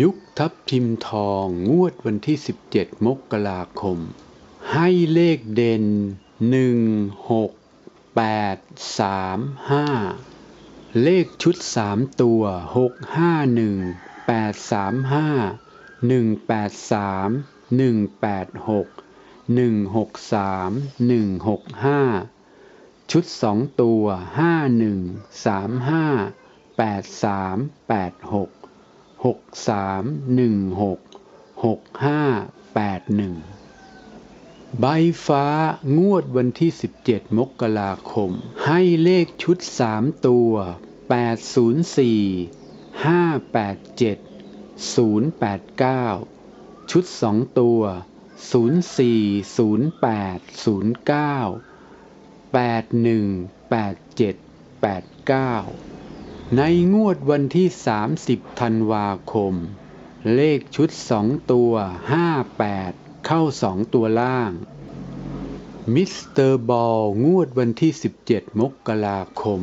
ยุคทับทิมทองงวดวันที่ 17 มกราคม ให้เลขเด่น 1 6 8 3 5 เลขชุด 3 ตัว 6 5 1 8 3 5 1 8 3 1 8 6 1 6 3 1 6 5 ชุด 2 ตัว 5 1 3 5 8 3 8 6 หกสามหนึ่งหกหกห้าแปดหนึ่งใบฟ้างวดวันที่ 17 มกราคม ให้เลขชุด 3 ตัว 804 587 089 ชุด 2 ตัว 04 08 09 81 87 89 ในงวดวันที่ 30 ธันวาคม เลขชุด 2 ตัว 58 เข้า 2 ตัวล่าง มิสเตอร์บอลงวดวันที่ 17 มกราคม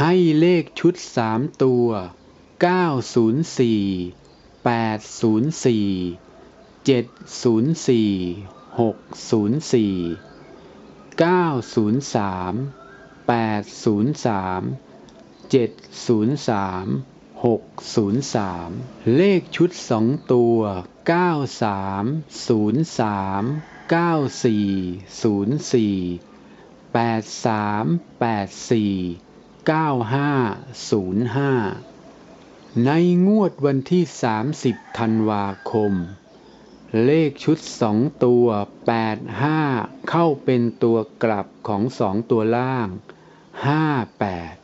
ให้เลขชุด 3 ตัว 904 804 704 604 903 803 703 603 เลขชุด 2 ตัว 93 03 94 04 83 84 95 05 ในงวดวันที่ 30 ธันวาคม เลขชุด 2 ตัว 85 เข้าเป็นตัวกลับของ 2 ตัวล่าง 58